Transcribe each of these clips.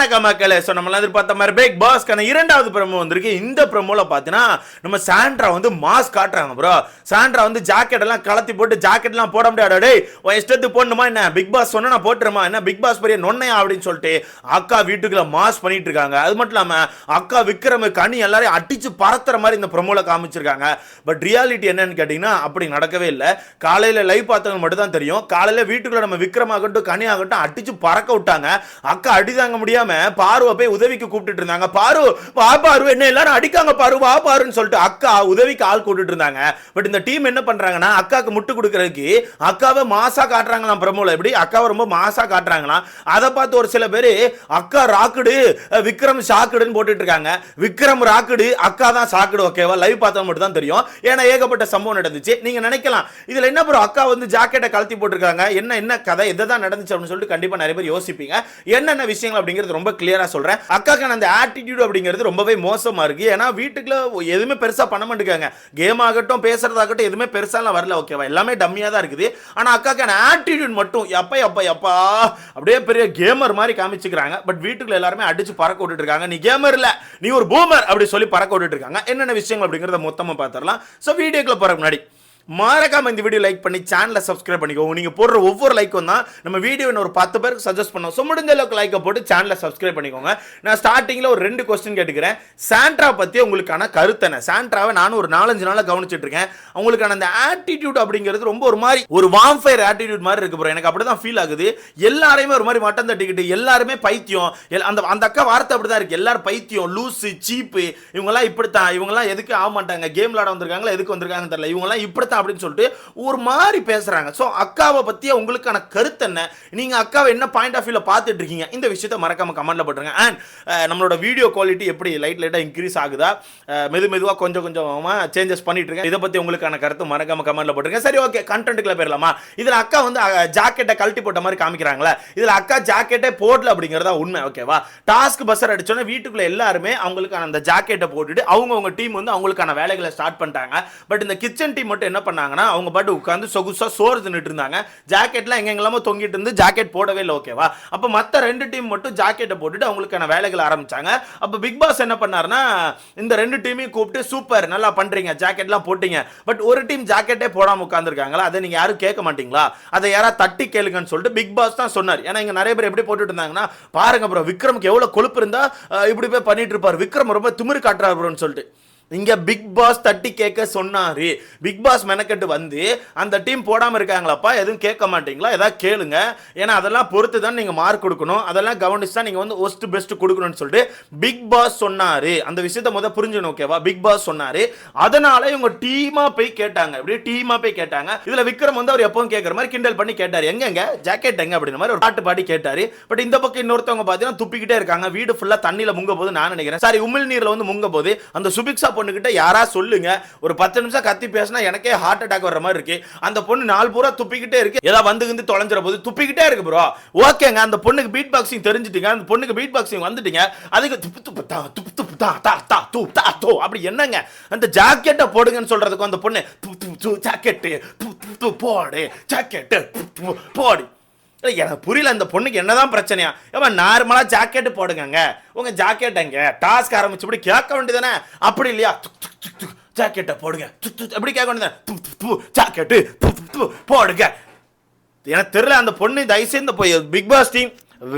வணக்கம் மக்களே. ஸோ நம்மளாம் எதிர்பார்த்த மாதிரி பிக் பாஸ்க்கான இரண்டாவது ப்ரமோ வந்திருக்கு. இந்த ப்ரமோவில் பார்த்தீங்கன்னா நம்ம சாண்ட்ரா வந்து மாஸ்க் காட்டுறாங்க ப்ரோ சாண்ட்ரா வந்து ஜாக்கெட் எல்லாம் கலத்தி போட்டு ஜாக்கெட்லாம் போட முடியாது? டேய் உன் இஷ்டத்துக்கு போடணுமா என்ன? பிக் பாஸ் சொன்னா நான் போட்டுருமா? என்ன பிக் பாஸ் பெரிய நொன்னையா அப்படின்னு சொல்லிட்டு அக்கா வீட்டுக்குள்ள மாஸ்க் பண்ணிட்டு இருக்காங்க. அது மட்டும் இல்லாமல் அக்கா விக்ரம் கனி எல்லாரையும் அடிச்சு பறத்துற மாதிரி இந்த ப்ரமோவில் காமிச்சிருக்காங்க. பட் ரியாலிட்டி என்னன்னு கேட்டிங்கன்னா அப்படி நடக்கவே இல்லை. காலையில் லைவ் பார்த்தவங்க மட்டும் தான் தெரியும். காலையில் வீட்டுக்குள்ள நம்ம விக்ரம் ஆகட்டும் கனி ஆகட்டும் அடிச்சு பறக்க விட்டாங்க. அக்கா அடிதாங்க முடியாம பார்வை போய் உதவிக்கு கூப்பிட்டுட்டு இருந்தாங்க. பாரு வா பாரு என்ன எல்லாரும் அடிக்காங்க பாரு வா பாருன்னு சொல்லிட்டு அக்கா உதவிக்கு ஆள் கூப்பிட்டு இருந்தாங்க. பட் இந்த டீம் என்ன பண்றாங்கன்னா அக்காக்கு முட்டு கொடுக்கறதுக்கு அக்காவை மாசா காட்டுறாங்களாம் பிரமோல. எப்படி? அக்காவை ரொம்ப மாசா காட்டுறாங்களாம். அதை பார்த்து ஒரு சில பேர் அக்கா ராக்குடு விக்ரம் சாக்குடுன்னு போட்டுட்டு இருக்காங்க. விக்ரம் ராக்குடு அக்கா தான் சாக்குடு ஓகேவா லைவ் பார்த்தா மட்டும் தான் தெரியும். ஏன்னா ஏகப்பட்ட சம்பவம் நடந்துச்சு. நீங்க நினைக்கலாம் இதுல என்ன ப்ரோ அக்கா வந்து ஜாக்கெட்டை கழட்டி போட்டிருக்காங்க. என்ன என்ன கதை? எதை தான் நடந்துச்சு அப்படின்னு சொல்லிட்டு கண்டிப்பா நிறைய பேர் யோசிப்பீங்க. என்னென்ன விஷயங்கள் அப்படிங்கிறது ரொம்ப கிளியராக சொல்கிறேன் அக்காக்கான அந்த ஆட்டிடியூட் அப்படிங்கிறது ரொம்பவே மோசமாக இருக்குது ஏன்னா வீட்டுக்குள்ள எதுவுமே பெருசாக பண்ண மாட்டேங்காங்க கேம் ஆகட்டும் பேசுகிறதாகட்டும் எதுவுமே பெருசாலாம் வரல ஓகேவா எல்லாமே டம்மியாக தான் இருக்குது. ஆனால் அக்காக்கான ஆட்டிடியூட் மட்டும் எப்பா எப்பா எப்பா அப்படியே பெரிய கேமர் மாதிரி காமிச்சுக்கிறாங்க. பட் வீட்டுக்குள்ள எல்லாருமே அடிச்சு பறக்க விட்டுட்டு இருக்காங்க. நீ கேமர் இல்லை நீ ஒரு பூமர் அப்படி சொல்லி பறக்க விட்டுட்டு இருக்காங்க. என்னென்ன விஷயங்கள் அப்படிங்கிறத மொத்தமாக பார்த்துடலாம். ஸோ வீடியோக்குள்ள போகிற முன்னாடி மறக்காம இந்த வீடியோ லைக் பண்ணி சேனலை சப்ஸ்கிரைப் பண்ணிக்கோங்க நீங்கள் போடுற ஒவ்வொரு லைக்கும் தான் நம்ம வீடியோ ஒரு பத்து பேருக்கு சஜஸ்ட் பண்ணோம். ஸோ முடிஞ்ச அளவுக்கு லைக்கை போட்டு சேனலை சப்ஸ்கிரைப் பண்ணிக்கோங்க. நான் ஸ்டார்டிங்கில் ஒரு ரெண்டு கொஸ்டின் கேட்டுக்கிறேன். சாண்ட்ரா பற்றி உங்களுக்கான கருத்தனை சாண்ட்ராவை நானும் ஒரு நாலஞ்சு நாளாக கவனிச்சிட்டு இருக்கேன். உங்களுக்கான அந்த ஆட்டிடியூட் அப்படிங்கிறது ரொம்ப ஒரு மாதிரி ஒரு வாம்ஃபயர் ஆட்டிடியூட் மாதிரி இருக்கு ப்ரோ எனக்கு அப்படிதான் ஃபீல் ஆகுது. எல்லாரையுமே ஒரு மாதிரி மட்டம் தட்டிக்கிட்டு எல்லாருமே பைத்தியம். எல்- அந்த அந்த அக்கா வார்த்தை அப்படி தான் இருக்கு. எல்லாரும் பைத்தியம் லூசு சீப்பு இவங்கெல்லாம் இப்படித்தான். இவங்கெல்லாம் எதுக்கு ஆக மாட்டாங்க? கேம் விளாட வந்திருக்காங்களா? எதுக்கு வந்திருக்காங்கன்னு தெரியல. இவங்கெல்லாம் இப்படித்தான் அப்படின்னு சொல்லிட்டு ஒரு மாதிரி பேசுறாங்க. ஸோ அக்காவை பத்தி உங்களுக்கான கருத்து என்ன? நீங்கள் அக்காவை என்ன பாயிண்ட் ஆஃப் வியூவில் பார்த்துட்டு இருக்கீங்க? இந்த விஷயத்த மறக்காமல் கமெண்ட்டில் போட்டுருங்க. அண்ட் நம்மளோட வீடியோ குவாலிட்டி எப்படி லைட் லைட்டாக இன்க்ரீஸ் ஆகுதா? மெது மெதுவாக கொஞ்சம் கொஞ்சமாக சேஞ்சஸ் பண்ணிட்டு இருக்கேன். இதை பற்றி உங்களுக்கான கருத்து மறக்காம கமெண்ட்டில் போட்டுருங்க. சரி ஓகே கண்டென்ட்டுக்குள்ள போயிடலாமா? இதில் அக்கா வந்து ஜாக்கெட்டை கழட்டி போட்ட மாதிரி காமிக்கிறாங்களா? இதில் அக்கா ஜாக்கெட்டே போடல அப்படிங்கிறதா உண்மை. ஓகேவா டாஸ்க் பஸ்ஸர் அடிச்சோன்னே வீட்டுக்குள்ளே எல்லாருமே அவங்களுக்கான அந்த ஜாக்கெட்டை போட்டுட்டு அவங்கவுங்க டீம் வந்து அவங்களுக்கான வேலைகளை ஸ்டார்ட் பண்ணிட்டாங்க. பட் இந்த கிச்சன் டீம் மட்டும் என்ன பண்ணாங்கன்னா அவங்க பாட்டு உட்காந்து சொகுசாக சோறு தின்னுட்டு இருந்தாங்க. ஜாக்கெட்லாம் எங்கெங்கெல்லாமோ தொங்கிட்டு இருந்து ஜாக்கெட் போடவே இல்லை ஓகேவா அப்போ மற்ற ரெண்டு டீம் மட்டும் ஜாக்கெட்டை போட்டுட்டு அவங்களுக்கான வேலைகளை ஆரம்பிச்சாங்க. அப்போ பிக் பாஸ் என்ன பண்ணாருன்னா இந்த ரெண்டு டீமையும் கூப்பிட்டு சூப்பர் நல்லா பண்ணுறீங்க ஜாக்கெட்லாம் போட்டீங்க. பட் ஒரு டீம் ஜாக்கெட்டே போடாமல் உட்காந்துருக்காங்களா அதை நீங்கள் யாரும் கேட்க மாட்டீங்களா? அதை யாராவது தட்டி கேளுங்கன்னு சொல்லிட்டு பிக் பாஸ் தான் சொன்னார். ஏன்னா இங்கே நிறைய பேர் எப்படி போட்டுட்டு இருந்தாங்கன்னா பாருங்க ப்ரோ விக்ரமுக்கு எவ்வளோ கொழுப்பு இருந்தால் இப்படி போய் பண்ணிட்டு இருப்பார். விக்ரம் ரொம்ப திமிரு காட்டுறாரு ப்ரோன்னு சொல்லிட்டு. இங்க பிக் பாஸ் தட்டி கேட்க சொன்னாரு. பிக் பாஸ் மெனக்கெட்டு வந்து அந்த டீம் போடாம இருக்காங்களாப்பா? எதுவும் கேட்க மாட்டீங்களா? ஏதாவது கேளுங்க. ஏன்னா அதெல்லாம் பொறுத்து தான் நீங்க மார்க் கொடுக்கணும். அதெல்லாம் கவனிச்சு தான் நீங்க வந்து ஒஸ்ட் பெஸ்ட் கொடுக்கணும்னு சொல்லிட்டு பிக் பாஸ் சொன்னாரு. அந்த விஷயத்த முத புரிஞ்சுக்கணும் ஓகேவா பிக் பாஸ் சொன்னாரு. அதனால இவங்க டீமா போய் கேட்டாங்க. இப்படி டீமா போய் கேட்டாங்க. இதுல விக்ரம் வந்து அவர் எப்பவும் கேட்கற மாதிரி கிண்டல் பண்ணி கேட்டாரு. எங்கெங்க ஜாக்கெட் எங்க? அப்படின்ற மாதிரி ஒரு பாட்டு பாடி கேட்டாரு. பட் இந்த பக்கம் இன்னொருத்தவங்க பாத்தீங்கன்னா துப்பிக்கிட்டே இருக்காங்க. வீடு ஃபுல்லா தண்ணியில முங்க போது நான் நினைக்கிறேன். சாரி உமிழ் நீர்ல வந்து முங்க போது அந்த சுபிக்ஷா பொண்ணுக்கிட்ட யாரா சொல்லுங்க. ஒரு பத்து நிமிஷம் கத்தி பேசினா எனக்கே ஹார்ட் அட்டாக் வர்ற மாதிரி இருக்கு. அந்த பொண்ணு நாலு பூரா துப்பிக்கிட்டே இருக்கு. ஏதாவது வந்து வந்து தொலைஞ்சிட போது துப்பிக்கிட்டே இருக்கு ப்ரோ ஓகேங்க அந்த பொண்ணுக்கு பீட் பாக்ஸிங் தெரிஞ்சுட்டீங்க. அந்த பொண்ணுக்கு பீட் பாக்ஸிங் வந்துட்டீங்க. அதுக்கு துப்பு துப்பு தா துப்பு துப்பு தா தா தா தூ தா தோ. அப்படி என்னங்க? அந்த ஜாக்கெட்டை போடுங்கன்னு சொல்றதுக்கு அந்த பொண்ணு து ஜாக்கெட்டு து போடு ஜாக்கெட்டு து, போடு. எனக்கு புரியல அந்த பொண்ணுக்கு என்னதான் பிரச்சனையா? ஏமா நார்மலாக ஜாக்கெட்டு போடுங்கங்க. உங்கள் ஜாக்கெட் எங்க? டாஸ்க் ஆரம்பிச்சபடி கேட்க வேண்டியதானே அப்படி இல்லையா? ஜாக்கெட்டை போடுங்க. துக், எப்படி கேட்க வேண்டியதானே ஜாக்கெட்டு போடுங்க. எனக்கு தெரியல அந்த பொண்ணு தயவுசெய்து போய் பிக் பாஸ் டீம்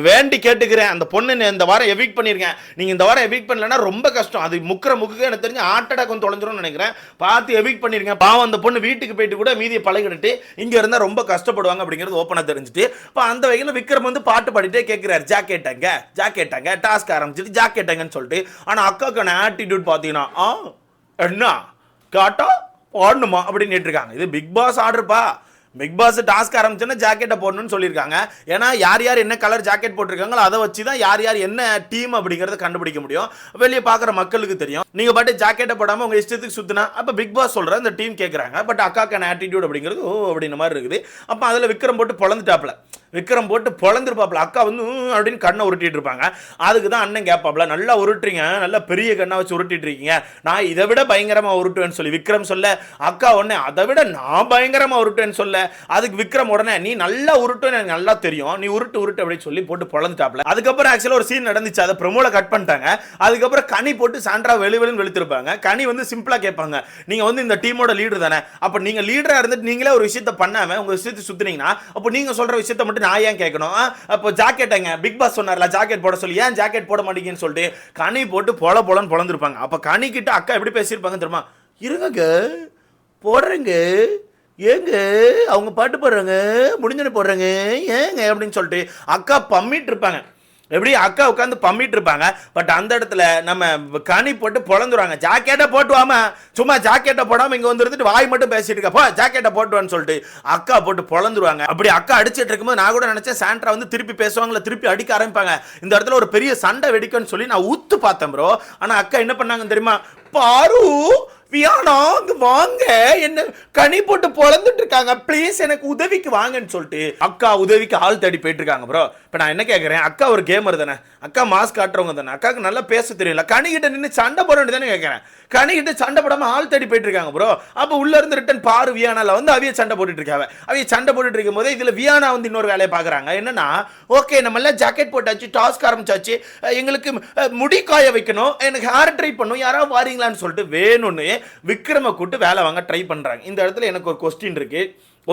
வேண்டி கேட்டுக்கிறேன். அந்த பொண்ணு இந்த வாரம் எவிக் பண்ணியிருக்கேன். நீங்கள் இந்த வாரம் எவிக் பண்ணலன்னா ரொம்ப கஷ்டம். அது முக்கிற முக்கு எனக்கு தெரிஞ்சு ஹார்ட் அட்டாக் வந்து தொலைஞ்சிரும்னு நினைக்கிறேன். பார்த்து எவிக் பண்ணியிருக்கேன். பாவம் அந்த பொண்ணு வீட்டுக்கு போயிட்டு கூட மீதியை பழகிட்டு இங்கே இருந்தால் ரொம்ப கஷ்டப்படுவாங்க அப்படிங்கிறது ஓப்பனாக தெரிஞ்சுட்டு இப்போ அந்த வகையில் விக்ரம் வந்து பாட்டு பாடிட்டே கேட்கிறாரு ஜாக்கெட்டங்க ஜாக்கெட்டங்க டாஸ்க் ஆரம்பிச்சிட்டு ஜாக்கெட்டங்கன்னு சொல்லிட்டு. ஆனால் அக்காக்கான ஆட்டிடியூட் பார்த்தீங்கன்னா ஆ என்ன? காட்டா? போடணுமா அப்படின்னு கேட்டிருக்காங்க. இது பிக் பாஸ் ஆர்டர்ப்பா பிக் பாஸ் டாஸ்க் ஆரம்பிச்சோன்னா ஜாக்கெட்டை போடணும்னு சொல்லியிருக்காங்க. ஏன்னா யார் யார் என்ன கலர் ஜாக்கெட் போட்டிருக்காங்களோ அதை வச்சு தான் யார் யார் என்ன டீம் அப்படிங்கிறத கண்டுபிடிக்க முடியும். வெளியே பார்க்குற மக்களுக்கு தெரியும். நீங்கள் பாட்டு ஜாக்கெட்டை போடாமல் உங்கள் இஷ்டத்துக்கு சுற்றினா அப்போ பிக் பாஸ் சொல்கிற அந்த டீம் கேட்குறாங்க பட் அக்காக்கான ஆட்டிடியூட் அப்படிங்கிறது ஓ அப்படின்ற மாதிரி இருக்குது. அப்போ அதில் விக்ரம் போட்டு பொழந்துட்டாப்புல. விக்ரம் போட்டு பொழந்துருப்பாப்புல. அக்கா வந்து அப்படின்னு கண்ணை உருட்டிட்டு இருப்பாங்க. அதுக்கு தான் அண்ணன் கேட்பாப்புல நல்லா உருட்டுறீங்க நல்லா பெரிய கண்ணை வச்சு உருட்டிட்டு இருக்கீங்க. நான் இதை விட பயங்கரமாக உருட்டுவேன்னு சொல்லி விக்ரம் சொல்ல அக்கா உடனே அதை விட நான் பயங்கரமாக உருட்டுவேன்னு சொல்ல. அதுக்கு விக்ரம் உடனே நீ நல்லா உருட்டுன்னு எனக்கு நல்லா தெரியும். நீ உருட்டு உருட்டு அப்படின்னு சொல்லி போட்டு பொழந்துட்டாப்புல. அதுக்கப்புறம் ஆக்சுவலாக ஒரு சீன் நடந்துச்சு. அதை ப்ரொமோல கட் பண்ணிட்டாங்க. அதுக்கப்புறம் கனி போட்டு சாண்டா வெளி வெளின்னு வெளுத்திருப்பாங்க. கனி வந்து சிம்பிளா கேட்பாங்க. நீங்க வந்து இந்த டீமோட லீடர் தானே? அப்போ நீங்க லீடராக இருந்துட்டு நீங்களே ஒரு விஷயத்த பண்ணாம உங்க விஷயத்தை சுத்துனீங்கன்னா அப்போ நீங்கள் சொல்ற விஷயத்த மட்டும் நான் ஏன் கேட்கணும்? அப்போ ஜாக்கெட்டுங்க பிக் பாஸ் சொன்னார்ல ஜாக்கெட் போட சொல்லி. ஏன் ஜாக்கெட் போட மாட்டீங்கன்னு சொல்லிட்டு கனி போட்டு பொல பொலன்னு பொழந்துருப்பாங்க. அப்போ கனி கிட்ட அக்கா எப்படி பேசியிருப்பாங்க தெரியுமா? இருங்க போடுறேங்க ஏங்க அவங்க பாட்டு போடுறாங்க முடிஞ்சன போடுறாங்க ஏங்க அப்படின்னு சொல்லிட்டு அக்கா பம்மிட்டு இருப்பாங்க. எப்படி அக்கா உட்காந்து பம்மிட்டு இருப்பாங்க? பட் அந்த இடத்துல நம்ம கனி போட்டு பொழந்துருவாங்க ஜாக்கெட்டை போட்டு வாம சும்மா ஜாக்கெட்டை போடாம இங்க வந்து இருந்துட்டு வாய் மட்டும் பேசிட்டு இருக்க. போ ஜாக்கெட்டை போட்டு வான்னு சொல்லிட்டு அக்கா போட்டு பொழந்துருவாங்க அப்படி அக்கா அடிச்சிட்டு இருக்கும்போது நான் கூட நினைச்சேன் சாண்ட்ரா வந்து திருப்பி பேசுவாங்களா திருப்பி அடிக்க ஆரம்பிப்பாங்க. இந்த இடத்துல ஒரு பெரிய சண்டை வெடிக்கும்னு சொல்லி நான் ஊத்து பார்த்தேன் ப்ரோ ஆனா அக்கா என்ன பண்ணாங்கன்னு தெரியுமா? பாரு வியானா அங்க வாங்க. என்ன கனி போட்டு பொழந்துட்டு இருக்காங்க. ப்ளீஸ் எனக்கு உதவிக்கு வாங்கன்னு சொல்லிட்டு அக்கா உதவிக்கு ஆள் தேடி போயிட்டு இருக்காங்க ப்ரோ இப்போ நான் என்ன கேட்குறேன் அக்கா ஒரு கேமர் தானே. அக்கா மாஸ்க் காட்டுறவங்க தானே. அக்காவுக்கு நல்லா பேச தெரியல. கனி கிட்ட நின்று சண்டை போட தானே கேட்குறேன் கனி கிட்ட சண்டை போடாமல் ஆள் தேடி போயிட்டு இருக்காங்க ப்ரோ அப்போ உள்ள இருந்து ரிட்டன் பாரு வியானால வந்து அவிய சண்டை போட்டுட்டு இருக்காங்க அவிய சண்டை போட்டுட்டு இருக்கும் போது இதில் வியானா வந்து இன்னொரு வேலையை பார்க்குறாங்க என்னன்னா ஓகே நம்ம எல்லாம் ஜாக்கெட் போட்டாச்சு டாஸ்க் ஆரம்பிச்சாச்சு. எங்களுக்கு முடி காய வைக்கணும். எனக்கு ஹேர் ட்ரை பண்ணும் யாராவது வாரீங்களான்னு சொல்லிட்டு வேணும்னு விக்ரமை கூட்டு வேலை வாங்க ட்ரை பண்றாங்க. இந்த இடத்துல எனக்கு ஒரு கொஸ்டின் இருக்கு.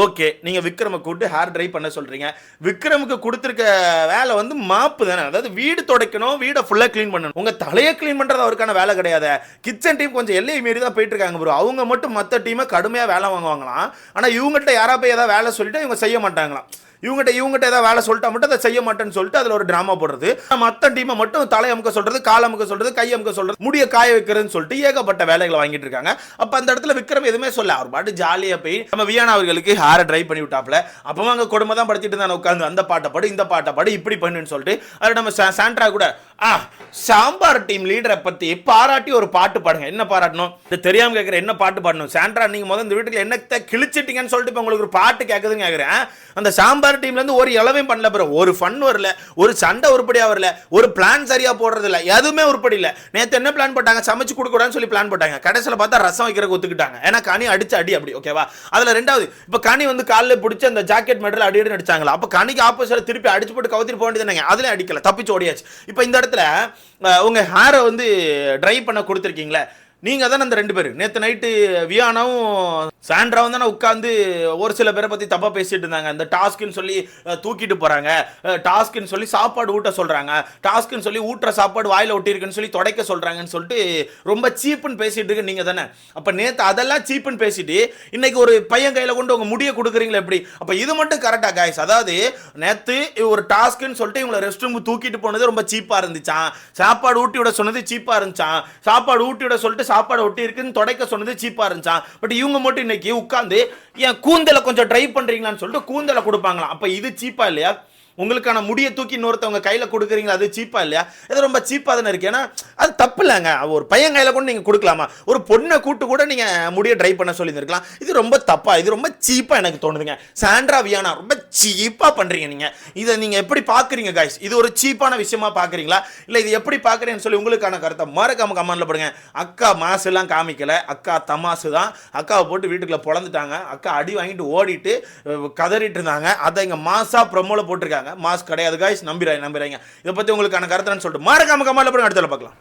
ஓகே நீங்க விக்ரமை கூப்பிட்டு ஹேர் ட்ரை பண்ண சொல்றீங்க. விக்ரமுக்கு கொடுத்துருக்க வேலை வந்து மாப்பு தானே? அதாவது வீடு துடைக்கணும் வீடை ஃபுல்லா க்ளீன் பண்ணணும். உங்க தலையை க்ளீன் பண்றது அவருக்கான வேலை கிடையாது. கிச்சன் டீம் கொஞ்சம் எல்லையை மீறி தான் போயிட்டு இருக்காங்க ப்ரோ அவங்க மட்டும் மற்ற டீமை கடுமையாக வேலை வாங்குவாங்களாம். ஆனால் இவங்ககிட்ட யாரா போய் ஏதாவது வேலை சொல்லிட்டு இவங்க செய்ய மாட்டாங்களாம். இவங்ககிட்ட இவங்ககிட்ட ஏதாவது வேலை சொல்லிட்டா மட்டும் அதை செய்ய மாட்டேன்னு சொல்லிட்டு அதில் ஒரு ட்ராமா போடுறது. மற்ற டீமை மட்டும் தலை அமுக்க சொல்றது கால் அமுக்க சொல்றது கை அமுக்க சொல்றது முடிய காய வைக்கிறதுன்னு சொல்லிட்டு ஏகப்பட்ட வேலைகளை வாங்கிட்டு இருக்காங்க. அப்போ அந்த இடத்துல விக்ரம் எதுவுமே சொல்ல அவர் பாட்டு ஜாலியாக போய் நம்ம வியானா அவர்களுக்கு ஹேரை ட்ரை பண்ணி விட்டாப்ல அப்பவும் அங்கே கொடுமை தான் படுத்திட்டு இருந்தாங்க உட்காந்து அந்த பாட்டை பாடு இந்த பாட்டை பாடு இப்படி பண்ணுன்னு சொல்லிட்டு அது நம்ம சாண்ட்ரா கூட ஆ சாம்பார் டீம் லீடரை பத்தி பாராட்டி ஒரு பாட்டு பாடுங்க. என்ன பாராட்டணும்? இது தெரியாம கேட்குற என்ன பாட்டு பாடணும்? சாண்ட்ரா நீங்க முதல் இந்த வீட்டுக்கு என்னத்தை கிழிச்சிட்டீங்கன்னு சொல்லிட்டு இப்போ உங்களுக்கு ஒரு பாட்டு கேட்குதுன்னு கேட்குறேன் அந்த சாம்பார் எம்ஆர் டீம்லேருந்து ஒரு இளவையும் பண்ணல பிறகு ஒரு ஃபன் வரல ஒரு சண்டை உருப்படியாக வரல ஒரு பிளான் சரியாக போடுறது இல்ல. எதுவுமே உருப்படி இல்லை. நேற்று என்ன பிளான் போட்டாங்க? சமைச்சு கொடுக்கூடாதுன்னு சொல்லி பிளான் போட்டாங்க. கடைசியில் பார்த்தா ரசம் வைக்கிறக்கு ஒத்துக்கிட்டாங்க. ஏன்னா கனி அடிச்சு அடி அப்படி ஓகேவா அதில் ரெண்டாவது இப்போ கனி வந்து காலில் பிடிச்சி அந்த ஜாக்கெட் மெடல் அடி அடி அடிச்சாங்களா? அப்போ கனிக்கு ஆப்போசிட்டில் திருப்பி அடிச்சு போட்டு கவுத்திட்டு போக வேண்டியது அதுல அடிக்கல. தப்பிச்சு ஓடியாச்சு. இப்போ இந்த இடத்துல உங்கள் ஹேரை வந்து ட்ரை பண்ண கொடுத்துருக்கீங்களே? நீங்க தானே அந்த ரெண்டு பேர். நேற்று நைட்டு வியானாவும் சாண்ட்ராவும் தானே உட்காந்து ஒரு சில பேரை பத்தி தப்பா பேசிட்டு இருந்தாங்க. அந்த டாஸ்க்னு சொல்லி தூக்கிட்டு போறாங்க. டாஸ்க்னு சொல்லி சாப்பாடு ஊட்ட சொல்றாங்க. டாஸ்க்னு சொல்லி ஊட்டுற சாப்பாடு வாயில ஒட்டியிருக்குன்னு சொல்லி துடைக்க சொல்றாங்கன்னு சொல்லிட்டு ரொம்ப சீப்புன்னு பேசிட்டு இருக்கு நீங்க தானே. அப்ப நேத்து அதெல்லாம் சீப்புன்னு பேசிட்டு இன்னைக்கு ஒரு பையன் கையில கொண்டு உங்க முடிய கொடுக்குறீங்களா எப்படி? அப்ப இது மட்டும் கரெக்டா காய்ஸ் அதாவது நேத்து ஒரு டாஸ்க்னு சொல்லிட்டு இவங்களை ரெஸ்ட் ரூம் தூக்கிட்டு போனது ரொம்ப சீப்பா இருந்துச்சான் சாப்பாடு ஊட்டி விட சொன்னது சீப்பா இருந்துச்சான் சாப்பாடு ஊட்டி விட சொல்லிட்டு சாப்பாடு ஒட்டி இருக்குன்னு துடைக்க சொன்னது சீப்பா இருந்துச்சான் பட் இவங்க மட்டும் இன்னைக்கு உட்காந்து என் கூந்தலை கொஞ்சம் ட்ரை பண்றீங்களான்னு சொல்லிட்டு கூந்தலை கொடுப்பாங்களாம். அப்ப இது சீப்பா இல்லையா? உங்களுக்கான முடியை தூக்கி இன்னொருத்தவங்க கையில் கொடுக்குறீங்களா? அது சீப்பாக இல்லையா? இது ரொம்ப சீப்பாக தானே இருக்கு. ஏன்னா அது தப்பு இல்லைங்க. ஒரு பையன் கையில் கூட நீங்கள் கொடுக்கலாமா? ஒரு பொண்ணை கூட்டு கூட நீங்கள் முடியை ட்ரை பண்ண சொல்லியிருந்திருக்கலாம். இது ரொம்ப தப்பா இது ரொம்ப சீப்பாக எனக்கு தோணுதுங்க. சாண்ட்ரா வியானா ரொம்ப சீப்பாக பண்ணுறீங்க நீங்கள் இதை நீங்கள் எப்படி பார்க்குறீங்க காய்ஸ் இது ஒரு சீப்பான விஷயமா பார்க்குறீங்களா இல்லை இது எப்படி பார்க்குறீங்கன்னு சொல்லி உங்களுக்கான கருத்தை மறக்காம கமெண்ட்ல போடுங்க. அக்கா மாசு எல்லாம் காமிக்கல. அக்கா தமாசு தான். அக்காவை போட்டு வீட்டுக்குள்ள பொழந்துட்டாங்க. அக்கா அடி வாங்கிட்டு ஓடிட்டு கதறிட்டு இருந்தாங்க. அதை இங்கே மாசா ப்ரொமோல போட்டிருக்காங்க. மாஸ்க் கிடையாது காய்ஸ் நம்பிடுறாங்க நம்பிடுறாங்க இதை பத்தி உங்களுக்கான கருத்துன்னு சொல்லிட்டு மறக்காம கமெண்ட்ல போடுங்க. அடுத்த பார்க்கலாம்.